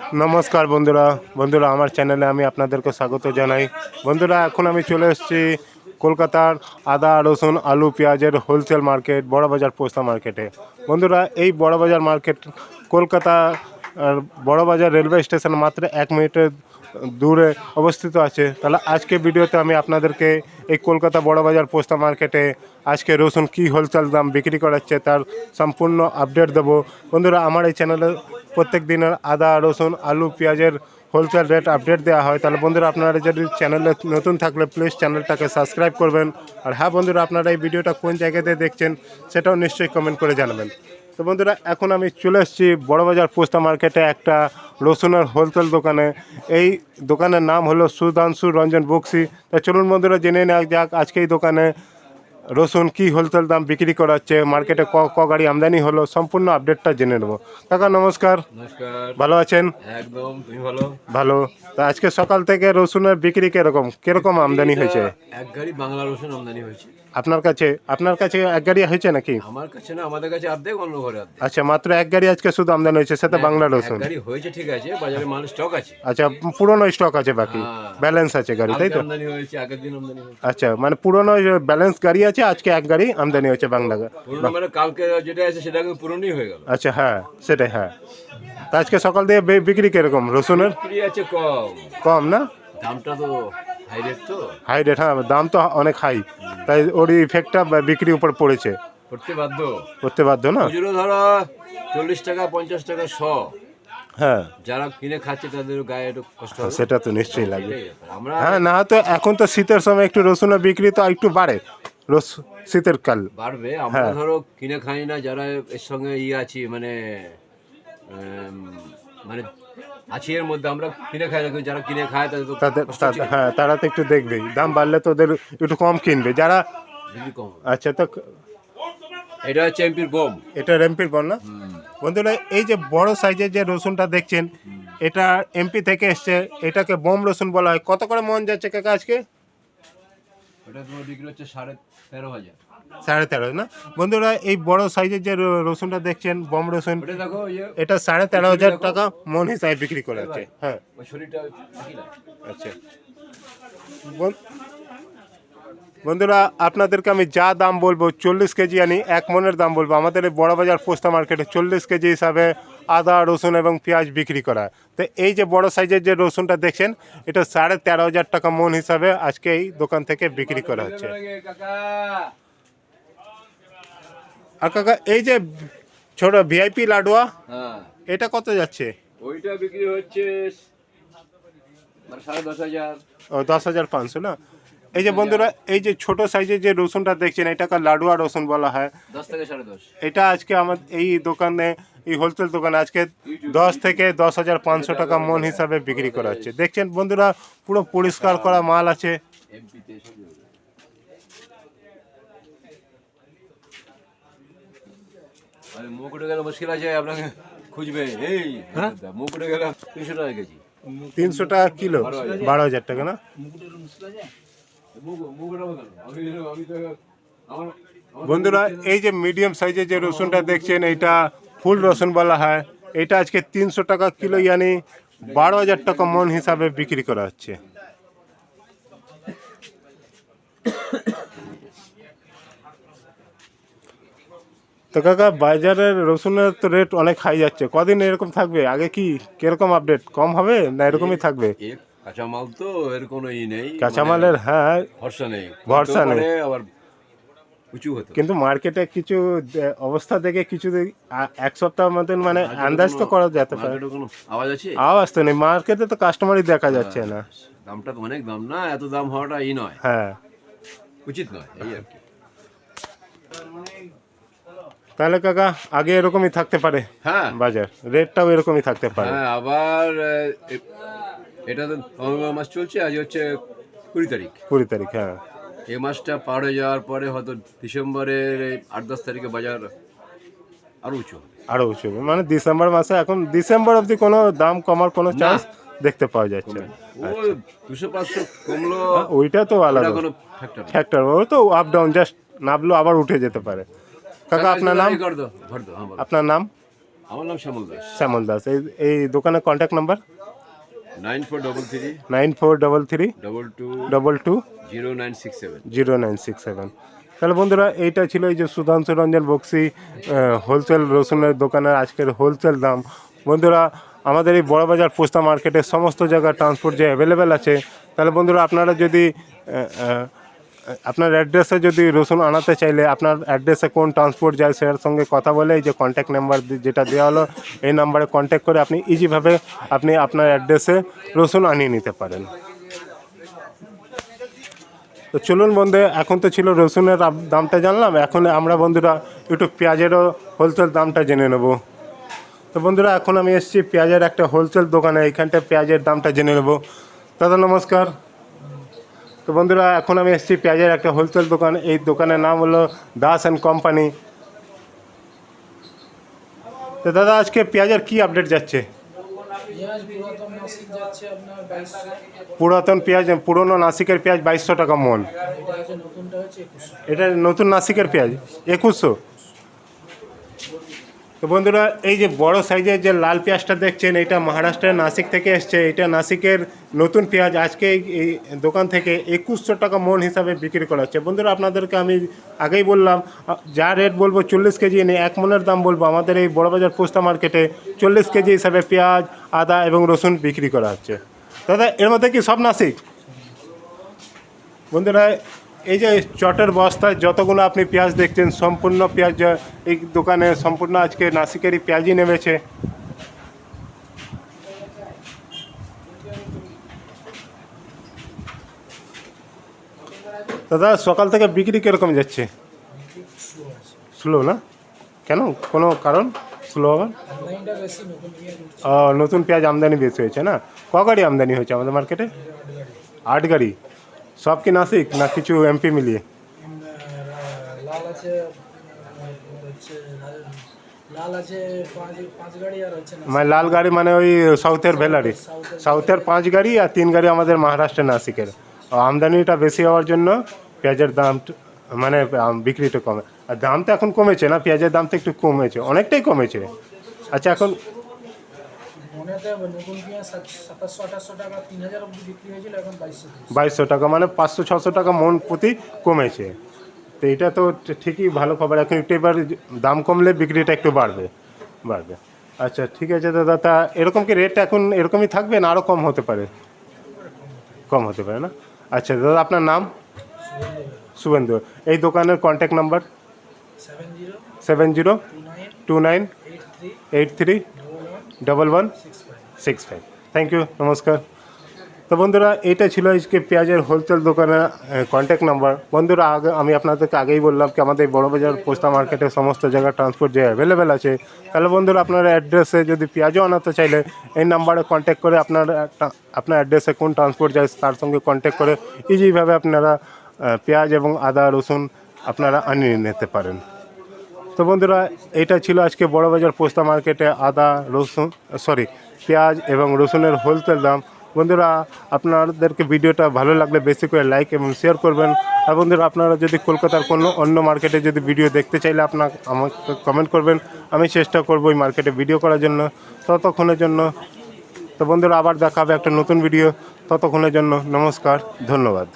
নমস্কার বন্ধুরা। বন্ধুরা, আমার চ্যানেলে আমি আপনাদেরকে স্বাগত জানাই। বন্ধুরা, এখন আমি চলে এসেছি কলকাতার আদা, রসুন, আলু, পেঁয়াজের হোলসেল মার্কেট বড়বাজার পোস্তা মার্কেটে বন্ধুরা, এই বড়বাজার মার্কেট কলকাতা আর বড়বাজার রেলওয়ে স্টেশন মাত্র এক মিনিটের দূরে অবস্থিত আছে। তাহলে আজকে ভিডিওতে আমি আপনাদেরকে এই কলকাতা বড়বাজার পোস্তা মার্কেটে আজকে রসুন কী হোলসেল দাম বিক্রি করাচ্ছে তার সম্পূর্ণ আপডেট দেবো। বন্ধুরা, আমার এই চ্যানেলে প্রত্যেক দিনের আদা, রসুন, আলু, পেঁয়াজের হোলসেল রেট আপডেট দেওয়া হয়। তাহলে বন্ধুরা, আপনারা যদি চ্যানেলে নতুন থাকলে প্লিজ চ্যানেলটাকে সাবস্ক্রাইব করবেন। আর হ্যাঁ বন্ধুরা, আপনারা এই ভিডিওটা কোন জায়গাতে দেখছেন সেটাও নিশ্চয়ই কমেন্ট করে জানাবেন। তো বন্ধুরা, এখন আমি চলে এসেছি বড়বাজার পোস্তা মার্কেটে একটা রসুনের হোলসেল দোকানে। এই দোকানের নাম হলো সুধাংশু রঞ্জন বক্সি। তা চলুন বন্ধুরা, জেনে নেওয়া যাক আজকে এই দোকানে রসুন কি হোলসেল দাম বিক্রি করা হচ্ছে মার্কেটে ক ক গাড়ি আমদানি হলো সম্পূর্ণ আপডেটটা জেনে নেব। কাকা নমস্কার। ভালো আছেন? একদম তুমি ভালো? ভালো। তা আজকে সকাল থেকে রসুনের বিক্রি কীরকম? কীরকম আমদানি হয়েছে? এক গাড়ি বাংলা রসুন আমদানি হয়েছে। আপনার কাছে আপনার কাছে এক গাড়ি হয়েছে নাকি? আমার কাছে না আমাদের কাছে অর্ধেক অন্য ঘরে অর্ধেক। আচ্ছা মাত্র এক গাড়ি আজকে শুধু আমদানি হয়েছে সেটা বাংলা রসুন। গাড়ি হয়েছে ঠিক আছে বাজারে মাল স্টক আছে। আচ্ছা পুরনো স্টক আছে বাকি। হ্যাঁ। ব্যালেন্স আছে গাড়ি তাই তো? আমদানি হয়েছে আগের দিন আমদানি হয়েছে। আচ্ছা মানে পুরনো ব্যালেন্স গাড়ি আছে আজকে এক গাড়ি আমদানি হয়েছে বাংলা মানে কালকে যেটা আছে সেটা পুরনোই হয়ে গেল। আচ্ছা হ্যাঁ সেটাই হ্যাঁ। তা আজকে সকাল দিয়ে বিক্রি কীরকম? রসুনের? বিক্রি আছে কম। কম না? দামটা তো হাই রেট তো। হাই রেট হ্যাঁ দাম তো অনেক হাই তাই ওর ইফেক্টটা বিক্রির উপর পড়েছে। করতে বাধ্য। করতে বাধ্য না? খুচরো ধরো চল্লিশ টাকা পঞ্চাশ টাকা শ। হ্যাঁ। যারা কিনে খাচ্ছে তাদের গায়ে একটু কষ্ট হবে। সেটা তো নিশ্চয়ই লাগবে। আমরা হ্যাঁ না তো এখন তো শীতের সময় একটু রসুনের বিক্রি তো একটু বাড়ে। রস শীতের কাল। বাড়বে। হ্যাঁ। আমরা ধরো কিনে খাই না যারা এর সঙ্গে ইয়ে আছি মানে মানে আছি এর মধ্যে আমরা কিনে খাই না যারা কিনে খায় তাদের তো তাদের হ্যাঁ তারা তো একটু দেখবেই দাম বাড়লে তো ওদের একটু কম কিনবে। যারা কম। আচ্ছা তো এটা হচ্ছে এমপির গম। এটা রেমপির বল না? বন্ধুরা এই যে বড় সাইজের যে রসুনটা দেখছেন এটা এমপি থেকে এসছে। এটাকে বোম রসুন বলা হয়। কত করে মন যাচ্ছে কাকা আজকে? ওটা তোমার বিক্রি হচ্ছে সাড়ে তেরো হাজার। সাড়ে তেরো না? বন্ধুরা এই বড় সাইজের যে রসুনটা দেখছেন বম রসুন এটা সাড়ে তেরো হাজার টাকা মন হিসাবে বিক্রি করা হচ্ছে। হ্যাঁ। আচ্ছা। বন- বন্ধুরা আপনাদেরকে আমি যা দাম বলব চল্লিশ কেজি আনি এক মনের দাম বলব। আমাদের এই বড়বাজার পোস্তা মার্কেটে চল্লিশ কেজি হিসাবে আদা রসুন এবং পেঁয়াজ বিক্রি করা। তো এই যে বড় সাইজের যে রসুনটা দেখছেন এটা সাড়ে তেরো হাজার টাকা মন হিসাবে আজকে এই দোকান থেকে বিক্রি করা হচ্ছে। আর কাকা এই যে ছোট ভিআইপি লাডুয়া হ্যাঁ। এটা কত যাচ্ছে? ওইটা বিক্রি হচ্ছে মানে ও দশ হাজার পাঁচশো না? এই যে বন্ধুরা এই যে ছোট সাইজের যে রসুনটা দেখছেন এটাকে লাডুয়া রসুন বলা হয়। এটা আজকে আমার এই দোকানে এই হোলসেল দোকানে আজকে দশ থেকে দশ হাজার পাঁচশো টাকা মন হিসাবে বিক্রি করা হচ্ছে। দেখছেন বন্ধুরা পুরো পরিষ্কার করা মাল আছে। গেলে মুশকিল আপনাকে খুঁজবে। এই গেলে তিনশো টাকা কেজি। তিনশো টাকা কিলো? বারো হাজার। টাকা না? বন্ধুরা এই যে মিডিয়াম সাইজের যে রসুনটা দেখছেন এইটা ফুল রসুন বলা হয়। এটা আজকে তিনশো টাকা কিলো ইয়ানি। বারো হাজার টাকা মন হিসাবে বিক্রি করা হচ্ছে। তো কাকা বাজারের রসুনের তো রেট অনেক হাই যাচ্ছে। কদিন এরকম থাকবে? আগে কি কীরকম আপডেট কম হবে না এরকমই থাকবে? কাঁচামাল তো এর কোনো ই নেই। কাঁচামালের হ্যাঁ। মানে ভরসা নেই। ভরসা নেই। আবার উঁচু হতে। কিন্তু মার্কেটে কিছু অবস্থা দেখে কিছু এক সপ্তাহ মতন মানে আন্দাজ তো করা যেতে পারে। আওয়াজ আছে? আওয়াজ তো নেই। মার্কেটে তো কাস্টমারই দেখা যাচ্ছে না। দামটা তো অনেক দাম। না এত দাম হওয়াটা ই নয়। হ্যাঁ। উচিত নয় এই আর কি। তাহলে কাকা আগে এরকমই থাকতে পারে হ্যাঁ। বাজার। রেটটাও এরকমই থাকতে পারে। হ্যাঁ আবার এটা তো নভেম্বর মাস চলছে আজ হচ্ছে কুড়ি তারিখ। কুড়ি তারিখ হ্যাঁ। এই মাসটা পার হয়ে যাওয়ার পরে হয়তো ডিসেম্বরের আট দশ তারিখে বাজার আরও উঁচু হবে। আরও উঁচু মানে ডিসেম্বর মাসে এখন ডিসেম্বর অবধি কোনো দাম কমার কোনো চান্স দেখতে পাওয়া যাচ্ছে দুশো পাঁচশো কমলো ওইটা তো আলাদা। কোনো ফ্যাক্টর ও তো আপ ডাউন জাস্ট নামলো আবার উঠে যেতে পারে। কাকা আপনার নাম? হ্যাঁ। আপনার নাম? আমার নাম শ্যামল দাস। শ্যামল দাস। এই এই দোকানের contact number nine four double three nine four double three double two double two zero nine six seven zero nine six seven তাহলে বন্ধুরা এইটা ছিল এই যে সুধাংশু রঞ্জন বক্সি হোলসেল রসুনের দোকানের আজকের হোলসেল দাম। বন্ধুরা আমাদের এই বড়বাজার পোস্তা মার্কেটে সমস্ত জায়গায় ট্রান্সপোর্ট যে অ্যাভেলেবেল আছে তাহলে বন্ধুরা আপনারা যদি আপনার অ্যাড্রেসে যদি রসুন আনাতে চাইলে আপনার অ্যাড্রেসে কোন ট্রান্সপোর্ট যায় সেটার সঙ্গে কথা বলে, এই যে কন্ট্যাক্ট নাম্বার যেটা দেওয়া হলো, এই নাম্বারে কন্ট্যাক্ট করে আপনি ইজিভাবে আপনি আপনার অ্যাড্রেসে রসুন আনিয়ে নিতে পারেন। তো চলুন বন্ধু, এখন তো ছিল রসুনের দামটা জানলাম, এখন আমরা বন্ধুরা একটু পেঁয়াজেরও হোলসেল দামটা জেনে নেব। তো বন্ধুরা, এখন আমি এসেছি পেঁয়াজের একটা হোলসেল দোকানে এইখানটা পেঁয়াজের দামটা জেনে নেব। দাদা, নমস্কার। তো বন্ধুরা, এখন আমি এসেছি পেঁয়াজের একটা হোলসেল দোকান। এই দোকানের নাম হলো দাস অ্যান্ড কোম্পানি। তো দাদা, আজকে পেঁয়াজের কী আপডেট যাচ্ছে? পুরাতন পেঁয়াজ, পুরনো নাসিকের পেঁয়াজ বাইশশো টাকা মন। এটা নতুন নাসিকের পেঁয়াজ? একুশশো? তো বন্ধুরা, এই যে বড় সাইজের যে লাল পেঁয়াজটা দেখছেন, এটা মহারাষ্ট্রের নাসিক থেকে এসছে। এটা নাসিকের নতুন পেঁয়াজ আজকে এই- দোকান থেকে একুশশো টাকা মন হিসাবে বিক্রি করা হচ্ছে। বন্ধুরা, আপনাদেরকে আমি আগেই বললাম, যা রেট বলব, চল্লিশ কেজি এনে এক মনের দাম বলব। আমাদের এই বড়বাজার পোস্তা মার্কেটে চল্লিশ কেজি হিসাবে পেঁয়াজ, আদা এবং রসুন বিক্রি করা হচ্ছে। দাদা, এর মধ্যে কি সব নাসিক? বন্ধুরা এই যে চটের বস্তায় যতগুলো আপনি পেঁয়াজ দেখছেন সম্পূর্ণ পেঁয়াজ এই দোকানে সম্পূর্ণ আজকে নাসিকেরই পেঁয়াজই নেমেছে। দাদা সকাল থেকে বিক্রি কীরকম যাচ্ছে? স্লো না? কেন? কোনো কারণ? স্লো উঠছে ও, নতুন পেঁয়াজ আমদানি বেশি হয়েছে না? ক গাড়ি আমদানি হয়েছে আমাদের মার্কেটে আট গাড়ি। সব কি নাসিক না কিছু এমপি মিলিয়ে? লাল আছে মানে লাল গাড়ি মানে ওই সাউথের ভেলারি। সাউথের পাঁচ গাড়ি আর তিন গাড়ি আমাদের মহারাষ্ট্রের নাসিকের। আমদানিটা বেশি হওয়ার জন্য পেঁয়াজের দাম মানে বিক্রিটা কমে। আর দাম তো এখন কমেছে না পেঁয়াজের দাম তো একটু কমেছে অনেকটাই কমেছে। আচ্ছা এখন মনেতে নতুন পেঁয়াজ সাতাশশো আঠাশশো টাকা তিন হাজার অব্দি বিক্রি হয়েছিল এখন বাইশশো বাইশশো টাকা মানে পাঁচশো ছশো টাকা মন প্রতি কমেছে। তো এটা তো ঠিকই ভালো খবর এখন একটু এবার দাম কমলে বিক্রিটা একটু বাড়বে বাড়বে। আচ্ছা ঠিক আছে দাদা তা এরকম কি রেট এখন এরকমই থাকবে না আরও কম হতে পারে? কম হতে পারে না? আচ্ছা দাদা আপনার নাম? শুভেন্দু। এই দোকানের contact number seven zero seven zero two nine eight three double one? Six five. Thank you নমস্কার। তো বন্ধুরা এটা ছিল আজকে পেঁয়াজের হোলসেল দোকানের কন্ট্যাক্ট নাম্বার বন্ধুরা, আগে আমি আপনাদেরকে আগেই বললাম কি, আমাদের বড়বাজার পোস্তা মার্কেটে সমস্ত জায়গায় ট্রান্সপোর্ট যে অ্যাভেলেবেল আছে, তাহলে বন্ধুরা আপনার অ্যাড্রেসে যদি পেঁয়াজও আনাতে চাইলে, এই নাম্বারে কন্ট্যাক্ট করে আপনার আপনার অ্যাড্রেসে কোন ট্রান্সপোর্ট যায়, তার সঙ্গে কন্ট্যাক্ট করে ইজিভাবে আপনারা পেঁয়াজ এবং আদা, রসুন আপনারা আনিয়ে নিতে পারেন। তো বন্ধুরা, এটা ছিল আজকে বড়বাজার পোস্তা মার্কেটে আদা, রসুন সরি পেঁয়াজ এবং রসুনের হোলসেল দাম। বন্ধুরা, আপনাদেরকে ভিডিওটা ভালো লাগলে বেশি করে লাইক এবং শেয়ার করবেন। আর বন্ধুরা, আপনারা যদি কলকাতার কোনো অন্য মার্কেটে যদি ভিডিও দেখতে চাইলে আপনার আমাকে কমেন্ট করবেন। আমি চেষ্টা করব ওই মার্কেটে ভিডিও করার জন্য। ততক্ষণের জন্য, তো বন্ধুরা, আবার দেখা হবে একটা নতুন ভিডিও ততক্ষণের জন্য নমস্কার, ধন্যবাদ।